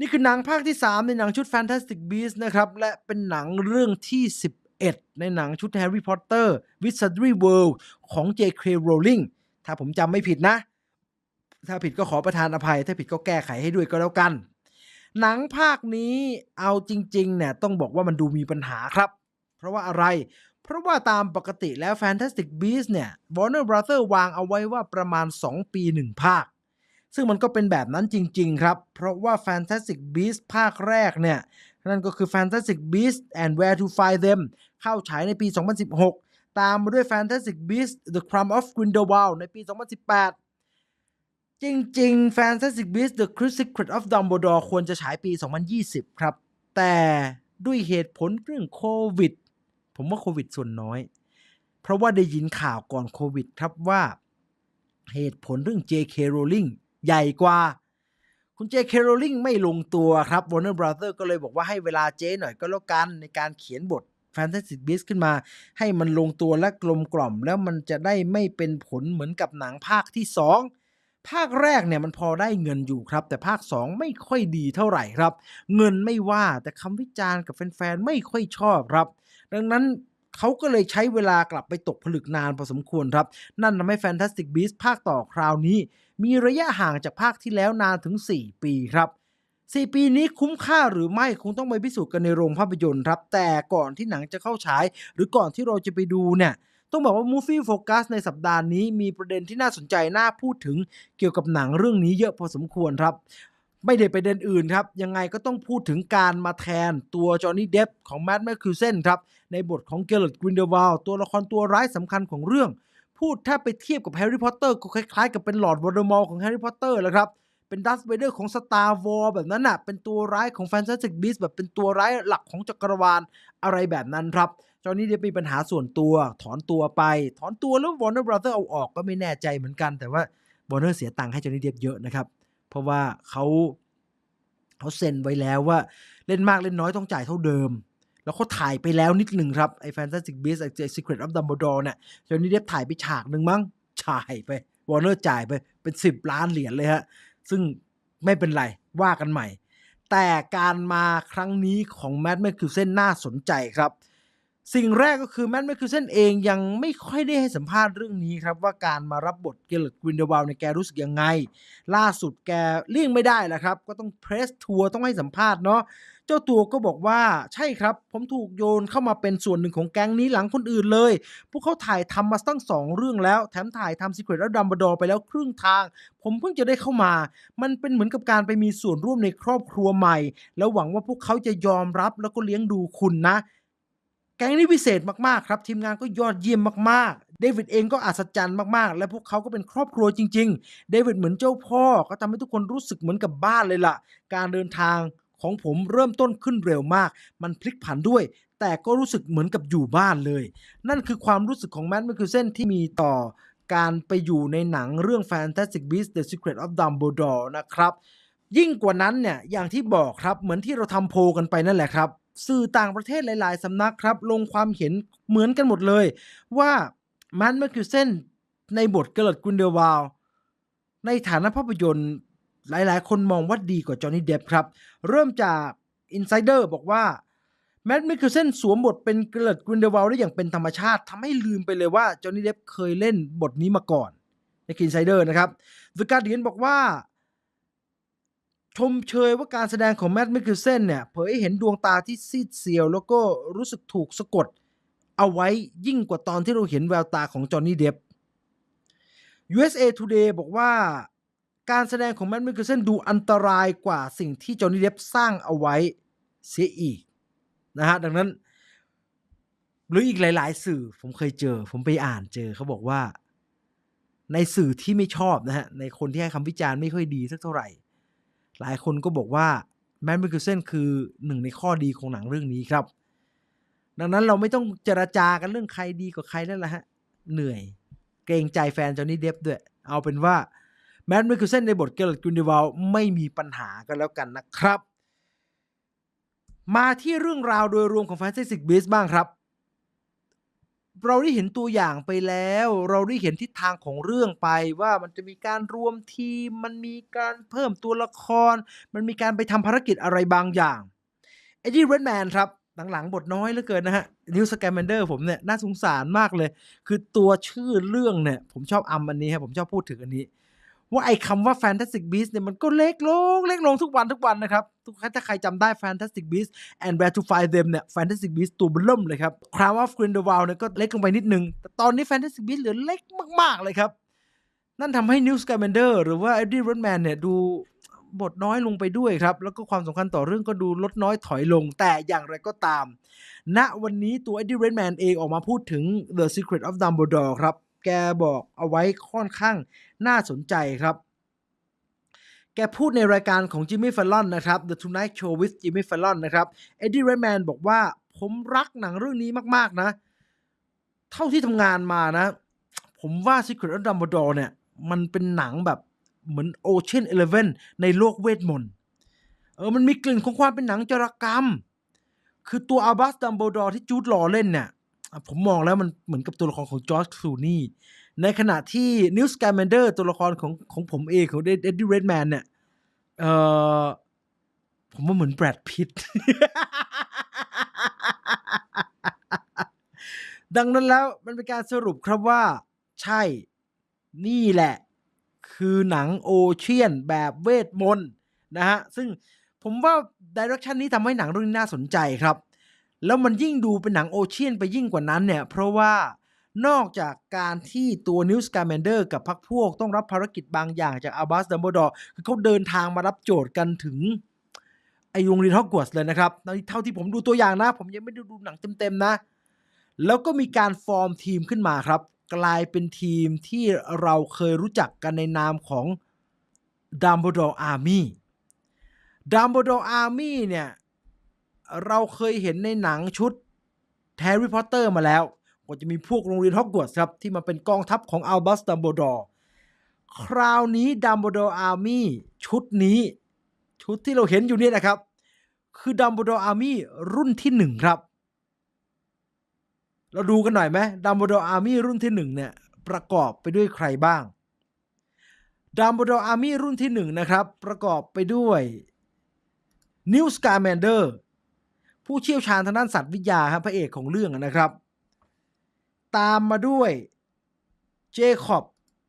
นี่คือหนังภาคที่ 3 ในหนังชุด Fantastic Beasts นะครับ และเป็นหนังเรื่องที่ 11 ในหนังชุด Harry Potter Wizardry World ของ J.K. Rowling ถ้าผมจำไม่ผิดนะ ถ้าผิดก็ขอประทานอภัย ถ้าผิดก็แก้ไขให้ด้วยก็แล้วกัน หนังภาคนี้เอาจริงๆเนี่ยต้องบอกว่ามันดูมีปัญหาครับ เพราะว่าอะไร เพราะว่าตามปกติแล้ว Fantastic Beasts เนี่ย Warner Brother วางเอาไว้ว่าประมาณ 2 ปี 1 ภาค ซึ่งมันก็เป็นแบบนั้นจริง ๆ ครับ เพราะว่า Fantastic Beasts ภาคแรกเนี่ย นั่นก็คือ Fantastic Beasts and Where to Find Them เข้าฉายในปี 2016 ตามมาด้วย Fantastic Beasts The Crumb of Grindelwald ในปี 2018 จริง ๆ Fantastic Beasts The Secret of Dumbledore ควรจะฉายปี 2020 ครับ แต่ด้วยเหตุผลเรื่องโควิด ผมว่าโควิดส่วนน้อย เพราะว่าได้ยินข่าวก่อนโควิดครับว่าเหตุผลเรื่อง J.K. Rowling ใหญ่กว่า คุณ J.K. Rowling ไม่ลงตัวครับ Warner Brother ก็เลยบอกว่าให้เวลาเจหน่อยก็แล้วกันในการเขียนบท Fantastic Beasts ขึ้นมา ให้มันลงตัวและกลมกล่อม แล้วมันจะได้ไม่เป็นผลเหมือนกับหนังภาคที่ 2ภาคแรกเนี่ยมันพอได้เงินอยู่ครับ แต่ภาค 2 ไม่ค่อยดีเท่าไหร่ครับ เงินไม่ว่าแต่คำวิจารณ์กับแฟนๆ ไม่ค่อยชอบครับ ดังนั้นเขาก็เลยใช้เวลากลับไปตกผลึกนานพอสมควรครับ นั่นทำให้ Fantastic Beasts ภาคต่อคราวนี้ มีระยะห่างจากภาคที่แล้วนานถึง 4 ปีครับ 4 ปีนี้คุ้มค่าหรือไม่คงต้องไปพิสูจน์กันในโรงภาพยนตร์ครับ แต่ก่อนที่หนังจะเข้าฉาย หรือก่อนที่เราจะไปดูเนี่ยต้องบอกว่า Movie Focus ในสัปดาห์นี้มีประเด็นที่น่าสนใจน่าพูดถึงเกี่ยวกับหนังเรื่องนี้เยอะพอสมควรครับ ไม่ได้ประเด็นอื่นครับ ยังไงก็ต้องพูดถึงการมาแทนตัวจอห์นนี่เดฟของแมดแมคคิวเซนครับ ในบทของเกล r ดกรินเดวาลตัวละครตัวร้ายสำคัญของเรื่อง พูดถ้าไปเทียบกับแฮร์รี่พอตเตอร์ก็คล้ายๆ กับเป็นหลอดวอลเดอมอร์ของแฮร์รี่พอตเตอร์แหละครับ เป็นดัสเวเดอร์ของสตาร์วอลแบบนั้นน่ะ เป็นตัวร้ายของแฟนตาซีบีสแบบเป็นตัวร้ายหลักของจักรวาลอะไรแบบนั้นครับจอห์นนี่เดฟมีปัญหาส่วนตัวถอนตัวไป ถอนตัวแล้ววอร์เนอร์บราเธอร์เอาออกก็ไม่แน่ใจเหมือนกัน แต่ว่าวอร์เนอร์เสียตังค์ให้จอห์นี่เดฟเยอะนะครับ เพราะว่าเขาเขาเซ็นไว้แล้วว่าเล่นมากเล่นน้อยต้องจ่ายเท่าเดิม แล้วเขาถ่ายไปแล้วนิดหนึ่งครับ ไอ้ Fantastic Beasts ไอ้ Secret of Dumbledore เนี่ยจนนี่เดฟถ่ายไปฉากหนึ่งมั้งจ่ายไปวอร์เนอร์จ่ายไปเป็น 10 ล้านเหรียญเลยฮะ ซึ่งไม่เป็นไรว่ากันใหม่ แต่การมาครั้งนี้ของแมดแมคคิวเซนน่าสนใจครับ สิ่งแรกก็คือแมดแมคคิวเซนเองยังไม่ค่อยได้ให้สัมภาษณ์เรื่องนี้ครับ ว่าการมารับบทเกลกวินเดวาลในแกรู้สึกยังไง ล่าสุดแกเลี่ยงไม่ได้แหละครับ ก็ต้องเพรสทัวร์ต้องให้สัมภาษณ์เนาะ จ้าตัวก็บอกว่าใช่ครับ ผมถูกโยนเข้ามาเป็นส่วนหนึ่งของแก๊งนี้หลังคนอื่นเลย พวกเขาถ่ายทำมาตั้งสองเรื่องแล้ว แถมถ่ายทำ Secret of Dumbledore ไปแล้วครึ่งทาง ผมเพิ่งจะได้เข้ามา มันเป็นเหมือนกับการไปมีส่วนร่วมในครอบครัวใหม่ แล้วหวังว่าพวกเขาจะยอมรับแล้วก็เลี้ยงดูคุณนะ แก๊งนี้พิเศษมากๆครับ ทีมงานก็ยอดเยี่ยมมากๆเดวิดเองก็อัศจรรย์มากๆ และพวกเขาก็เป็นครอบครัวจริง ๆ เดวิดเหมือนเจ้าพ่อ ก็ทำให้ทุกคนรู้สึกเหมือนกับบ้านเลยล่ะ การเดินทาง ของผมเริ่มต้นขึ้นเร็วมาก มันพลิกผันด้วย แต่ก็รู้สึกเหมือนกับอยู่บ้านเลย นั่นคือความรู้สึกของแมดแมคคิวเซนที่มีต่อการไปอยู่ในหนังเรื่อง Fantastic Beasts The Secret of Dumbledore นะครับยิ่งกว่านั้นเนี่ยอย่างที่บอกครับเหมือนที่เราทำโพกันไปนั่นแหละครับ สื่อต่างประเทศหลาย ๆสำนักครับ ลงความเห็นเหมือนกันหมดเลย ว่าแมดแมคคิวเซนในบทเกลดกวินเดวาลในฐานะภาพยนตร์ หลายๆ คนมองว่าดีกว่าจอห์นนี่เดฟครับ เริ่มจาก Insider บอกว่าแมดมิคคิลเซนสวมบทเป็นเกล r ดกวินเดวาลได้อย่างเป็นธรรมชาติทำให้ลืมไปเลยว่าจอห์นนี่เดฟเคยเล่นบทนี้มาก่อนใน Insider นะครับ The Guardian บอกว่า ชมเชยว่าการแสดงของแมดมิคคิลเซนเนี่ยเผยให้เห็นดวงตาที่ซีดเซียว แล้วก็รู้สึกถูกสะกดเอาไว้ยิ่งกว่าตอนที่เราเห็นแววตาของจอห์นนี่เดฟ USA Today บอกว่า การแสดงของแมดมิคคิลเซนดูอันตรายกว่าสิ่งที่จอห์นนี่เดฟสร้างเอาไว้เสียอีกนะฮะดังนั้น หรืออีกหลาย ๆ สื่อผมเคยเจอ ผมไปอ่านเจอเขาบอกว่า ในสื่อที่ไม่ชอบนะฮะในคนที่ให้คำวิจารณ์ไม่ค่อยดีสักเท่าไหร่ หลายคนก็บอกว่าแมดมิคคิลเซนคือหนึ่งในข้อดีของหนังเรื่องนี้ครับ ดังนั้นเราไม่ต้องเจรจากันเรื่องใครดีกว่าใครนั่นแหละฮะเหนื่อยเกรงใจแฟนจอห์นนี่เดฟด้วย เอาเป็นว่า แมดมิคิลเซนในบทเกล r ดกวินเดวาลไม่มีปัญหากันแล้วกันนะครับ มาที่เรื่องราวโดยรวมของ Fantastic Beasts บ้างครับ เราได้เห็นตัวอย่างไปแล้ว เราได้เห็นทิศทางของเรื่องไปว่ามันจะมีการรวมทีม มันมีการเพิ่มตัวละคร มันมีการไปทำภารกิจอะไรบางอย่างเอ็ดดี้เรดแมนครับหลังๆ บทน้อยเหลือเกินนะฮะนิวสแกมเมนเดอร์ผมเนี่ยน่าสงสารมากเลย คือตัวชื่อเรื่องเนี่ย ผมชอบอัมอันนี้ครับผมชอบพูดถึงอันนี้ ว่าไอ้คำว่า Fantastic Beasts เนี่ยมันก็เล็กลง เล็กลงทุกวันทุกวันนะครับทุกถ้าใครจำได้ Fantastic Beasts and Where to Find Them เนี่ย Fantastic Beasts ตัวเบิ่มเลยครับ Crown of Grindelwald เนี่ยก็เล็กลงไปนิดนึง แต่ตอนนี้ Fantastic Beasts เหลือเล็กมาก ๆ เลยครับ นั่นทำให้ New Scamander หรือว่า Eddie Redmayne เนี่ยดูบทน้อยลงไปด้วยครับ แล้วก็ความสำคัญต่อเรื่องก็ดูลดน้อยถอยลง แต่อย่างไรก็ตาม ณวันนี้ตัว Eddie Redmayne เองออกมาพูดถึง The Secret of Dumbledore ครับ แกบอกเอาไว้ค่อนข้างน่าสนใจครับ แกพูดในรายการของจิมมี่ฟ l ล o n นะครับ The Tonight Show with Jimmy Fallon นะครับ Eddie Redmayne บอกว่าผมรักหนังเรื่องนี้มาก ๆ นะ เท่าที่ทำงานมานะ ผมว่า Secret of Dumbledore เนี่ย มันเป็นหนังแบบเหมือน Ocean Eleven ในโลกเวทมนต์เออมันมีกลิ่นของความเป็นหนังจารกรรม คือตัวอัลบัสดัมเบิลดอร์ที่จูดลอเล่นเนี่ย ผมมองแล้วมันเหมือนกับตัวละครของจอร์จคลูนี่ในขณะที่นิวส์แกมเมนเดอร์ตัวละครของของผมเองของเอ็ดดี้เรดแมนเนี่ยเออผมว่าเหมือนแบรดพิตดังนั้นแล้วมันเป็นการสรุปครับว่า ใช่นี่แหละ คือหนังโอเชียนแบบเวทมนต์นะฮะ ซึ่งผมว่าดิเรกชันนี้ทำให้หนังเรื่องนี้น่าสนใจครับ แล้วมันยิ่งดูเป็นหนังโอเชียนไปยิ่งกว่านั้นเนี่ย เพราะว่านอกจากการที่ตัวนิวส์การ์แมนเดอร์กับพรรคพวกต้องรับภารกิจบางอย่างจากอัลบัสดัมเบิลดอร์คือเขาเดินทางมารับโจทย์กันถึงไอโรงเรียนฮอกวอตส์เลยนะครับ เท่าที่ผมดูตัวอย่างนะ ผมยังไม่ได้ดูหนังเต็มๆนะ แล้วก็มีการฟอร์มทีมขึ้นมาครับ กลายเป็นทีมที่เราเคยรู้จักกันในนามของ Dumbledore Army Dumbledore Army เนี่ย เราเคยเห็นในหนังชุด Harry Potter มาแล้วก็จะมีพวกโรงเรียนฮอกวอตส์ครับ ที่มาเป็นกองทัพของอัลบัสดัมเบิลดอร์คราวนี้ Dumbledore Army ชุดนี้ ชุดที่เราเห็นอยู่เนี่ยนะครับ คือ Dumbledore Army รุ่นที่หนึ่งครับ เราดูกันหน่อยไหม Dumbledore Army รุ่นที่หนึ่งเนี่ยประกอบไปด้วยใครบ้าง Dumbledore Army รุ่นที่หนึ่งนะครับ ประกอบไปด้วยนิวสการ์แมนเดอร์ ผู้เชี่ยวชาญทางด้านสัตว์วิทยาครับพระเอกของเรื่องนะครับ ตามมาด้วยเจคอบ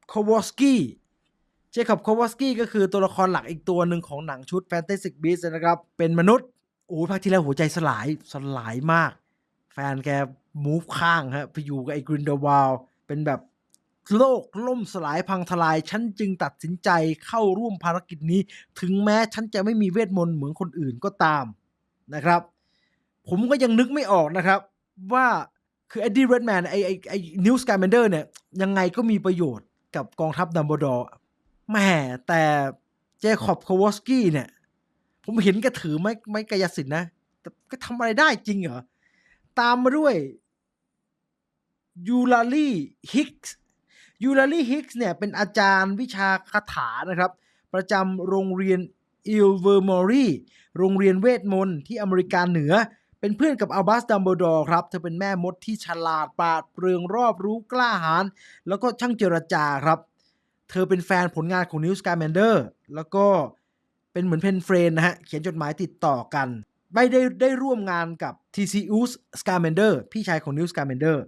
โควอสกี้เจคอบโควอสกี้ก็คือตัวละครหลักอีกตัวหนึ่งของหนังชุด Fantastic Beasts นะครับ เป็นมนุษย์โอ้ยภาคที่แล้วหัวใจสลายสลายมาก แฟนแกมูฟข้างฮะไปอยู่กับไอ้กรินเดวาลเป็นแบบโลกล่มสลายพังทลาย ฉันจึงตัดสินใจเข้าร่วมภารกิจนี้ ถึงแม้ฉันจะไม่มีเวทมนต์เหมือนคนอื่นก็ตามนะครับ ผมก็ยังนึกไม่ออกนะครับ ว่าคือเอ็ดดี้เรดแมนไอไอไอนิวสการ์แมนเดอร์เนี่ย ยังไงก็มีประโยชน์กับกองทัพดัมเบิลดอร์แม่แต่เจคอบโควอสกี้เนี่ย ผมเห็นแกถือไม้ไม้กายสิทธิ์นะแต่ก็ทำอะไรได้จริงเหรอ ตามมาด้วยยูลาลีฮิกส์ยูลาลีฮิกส์เนี่ยเป็นอาจารย์วิชาคาถานะครับ ประจำโรงเรียนอิลเวอร์มอรีโรงเรียนเวทมนต์ที่อเมริกาเหนือ เป็นเพื่อนกับอัลบัสดัมเบิลดอร์ครับเธอเป็นแม่มดที่ฉลาดปราดเปรื่องรอบรู้กล้าหาญแล้วก็ช่างเจรจาครับ เธอเป็นแฟนผลงานของนิวส์การ์แมนเดอร์แล้วก็เป็นเหมือนเพนเฟรนนะฮะ เขียนจดหมายติดต่อกัน ไม่ได้ได้ร่วมงานกับ TCUS Scamander พี่ชายของนิวส์การ์แมนเดอร์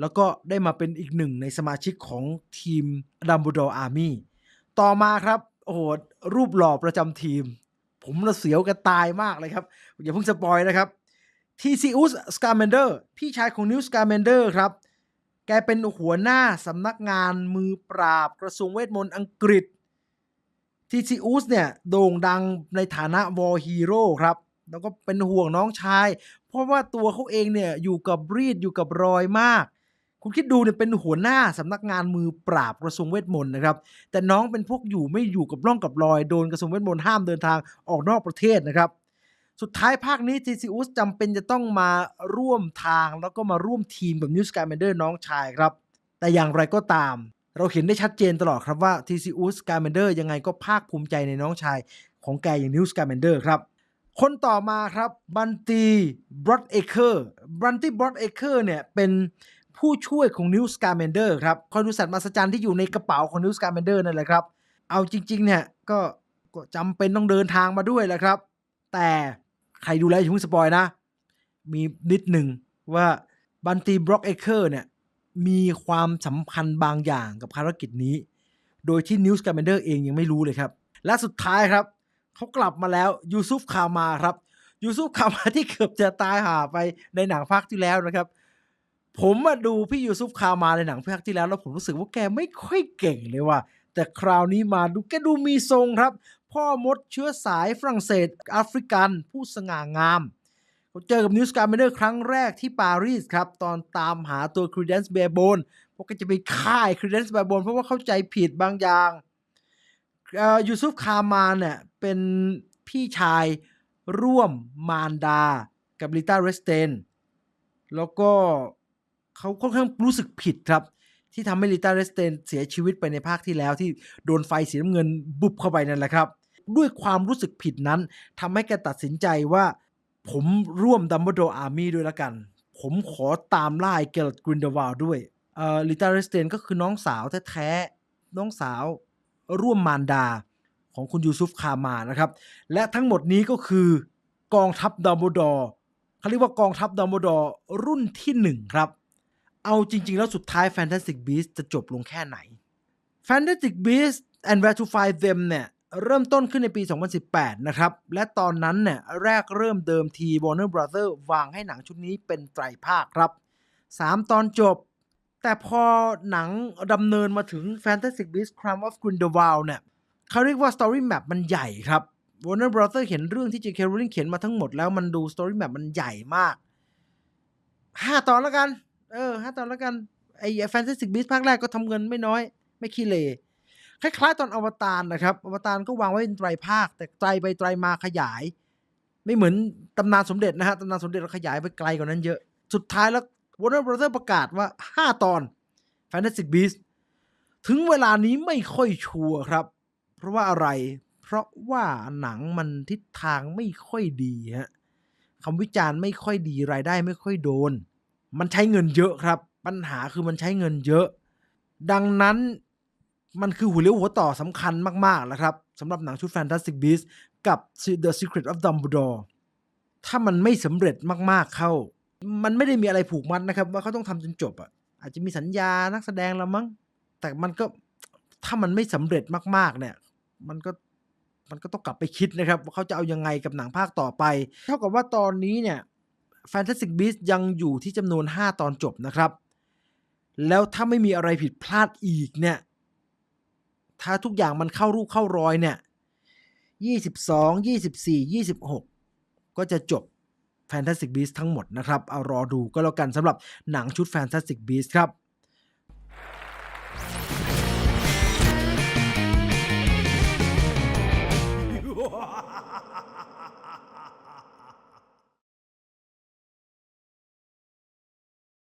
แล้วก็ได้มาเป็นอีกหนึ่งในสมาชิกของทีม Dumbledore Army ต่อมาครับ โอ้โหรูปหล่อประจำทีม ผมระเสียวกันตายมากเลยครับ อย่าเพิ่งสปอยนะครับ TCUS Scamander พี่ชายของนิวสการ์แมนเดอร์ครับ แกเป็นหัวหน้าสำนักงานมือปราบกระทรวงเวทมนต์อังกฤษ TCUS เนี่ยโด่งดังในฐานะวอร์ฮีโร่ครับ แล้วก็เป็นห่วงน้องชาย เพราะว่าตัวเขาเองเนี่ยอยู่กับรีดอยู่กับรอยมาก คุณคิดดูเนี่ยเป็นหัวหน้าสำนักงานมือปราบกระทรวงเวทมนต์นะครับ แต่น้องเป็นพวกอยู่ไม่อยู่กับร่องกับรอยโดนกระทรวงเวทมนต์ห้ามเดินทางออกนอกประเทศนะครับ สุดท้ายภาคนี้ TCUS จำเป็นจะต้องมาร่วมทางแล้วก็มาร่วมทีมกับนิวสการ์แมนเดอร์น้องชายครับ แต่อย่างไรก็ตาม เราเห็นได้ชัดเจนตลอดครับว่า TCUS Scamander ยังไงก็ภาคภูมิใจในน้องชายของแกอย่างนิวสการ์แมนเดอร์ครับคนต่อมาครับบันตีบรอดเอเคอร์บันตีบรอดเอเคอร์เนี่ยเป็น ผู้ช่วยของนิวส์การ์เมนเดอร์ครับคอยดูสัตว์มหัศจรรย์ที่อยู่ในกระเป๋าของนิวส์การ์เมนเดอร์นั่นแหละครับ เอาจริง ๆ เนี่ยก็ก็จำเป็นต้องเดินทางมาด้วยแหละครับ แต่ใครดูแลอย่าเพิ่งสปอยนะ มีนิดหนึ่งว่าบันตีบล็อกเอเคอร์เนี่ยมีความสัมพันธ์บางอย่างกับภารกิจนี้ โดยที่นิวส์การ์เมนเดอร์เองยังไม่รู้เลยครับ และสุดท้ายครับเขากลับมาแล้วยูซุฟคามาครับยูซุฟคามาที่เกือบจะตายหาไปในหนังภาคที่แล้วนะครับ ผมมาดูพี่ยูซุฟคามาในหนังภาคที่แล้วแล้วผมรู้สึกว่าแกไม่ค่อยเก่งเลยว่ะแต่คราวนี้มาดูแกดูมีทรงครับ พ่อมดเชื้อสายฝรั่งเศสแอฟริกัน ผู้สง่างามเขาเจอกับนิวส์การ์เมเดอร์ครั้งแรกที่ปารีสครับ ตอนตามหาตัวครีเดนซ์เบโบนพวกก็จะไปฆ่าครีเดนซ์เบโบนเพราะว่าเข้าใจผิดบางอย่างยูซุฟคามาเนี่ยเป็นพี่ชายร่วมมารดากับลิต้าเรสเตนแล้วก็ เขาค่อนข้างรู้สึกผิดครับ ที่ทำให้ลิต้าเรสเตนเสียชีวิตไปในภาคที่แล้วที่โดนไฟสีน้ำเงินบุบเข้าไปนั่นแหละครับ ด้วยความรู้สึกผิดนั้นทำให้แกตัดสินใจว่า ผมร่วมดัมเบิลโดอาร์มี่ด้วยละกัน ผมขอตามล่าไอเกลกรินเดวาลด้วยเอ่อลิต้าเรสเตนก็คือน้องสาวแท้ๆน้องสาวร่วมมารดาของคุณยูซุฟคามานะครับ และทั้งหมดนี้ก็คือกองทัพดัมเบิลดอร์เขาเรียกว่ากองทัพดัมเบิลดอร์รุ่นที่หนึ่งครับ เอาจริง ๆ แล้วสุดท้าย Fantastic Beasts จะจบลงแค่ไหน Fantastic Beasts and Where to Find Them เนี่ยเริ่มต้นขึ้นในปี 2018 นะครับ และตอนนั้นเนี่ยแรกเริ่มเดิมที Warner Brother วางให้หนังชุดนี้เป็นไตรภาคครับ 3 ตอนจบ แต่พอหนังดำเนินมาถึง Fantastic Beasts Crime of Grindelwald เนี่ยเขาเรียกว่า Story Map มันใหญ่ครับ Warner Brother เห็นเรื่องที่ J.K. Rowling เขียนมาทั้งหมดแล้วมันดู Story Map มันใหญ่มาก 5 ตอนแล้วกัน เออห้าตอนแล้วกัน ไอ้แฟนตาซีบิสภาคแรกก็ทำเงินไม่น้อย ไม่ขี้เลยคล้ายๆตอนอวตารนะครับ อวตารก็วางไว้เป็นไตรภาค แต่ไตรไปไตรมาขยาย ไม่เหมือนตำนานสมเด็จนะฮะตำนานสมเด็จเราขยายไปไกลกว่านั้นเยอะ สุดท้ายแล้ว Warner Brother ประกาศว่า 5 ตอน Fantastic Beasts ถึงเวลานี้ไม่ค่อยชัวร์ครับ เพราะว่าอะไร เพราะว่าหนังมันทิศทางไม่ค่อยดีฮะคำวิจารณ์ไม่ค่อยดีรายได้ไม่ค่อยโดน มันใช้เงินเยอะครับ ปัญหาคือมันใช้เงินเยอะ ดังนั้นมันคือหัวเลี้ยวหัวต่อสำคัญมากๆแล้วครับสำหรับหนังชุด Fantastic Beasts กับ The Secret of Dumbledore ถ้ามันไม่สำเร็จมากๆเข้า มันไม่ได้มีอะไรผูกมัดนะครับ ว่าเขาต้องทำจนจบอะอาจจะมีสัญญานักแสดงแล้วมั้ง แต่มันก็ถ้ามันไม่สำเร็จมากๆเนี่ย มันก็มันก็ต้องกลับไปคิดนะครับว่าเขาจะเอายังไงกับหนังภาคต่อไป เท่ากับว่าตอนนี้เนี่ย Fantastic Beasts ยังอยู่ที่จำนวน 5 ตอนจบนะครับ แล้วถ้าไม่มีอะไรผิดพลาดอีกเนี่ย ถ้าทุกอย่างมันเข้ารูปเข้ารอยเนี่ย22 24 26 ก็จะจบ Fantastic Beasts ทั้งหมดนะครับ เอารอดูก็แล้วกันสำหรับหนังชุด Fantastic Beasts ครับ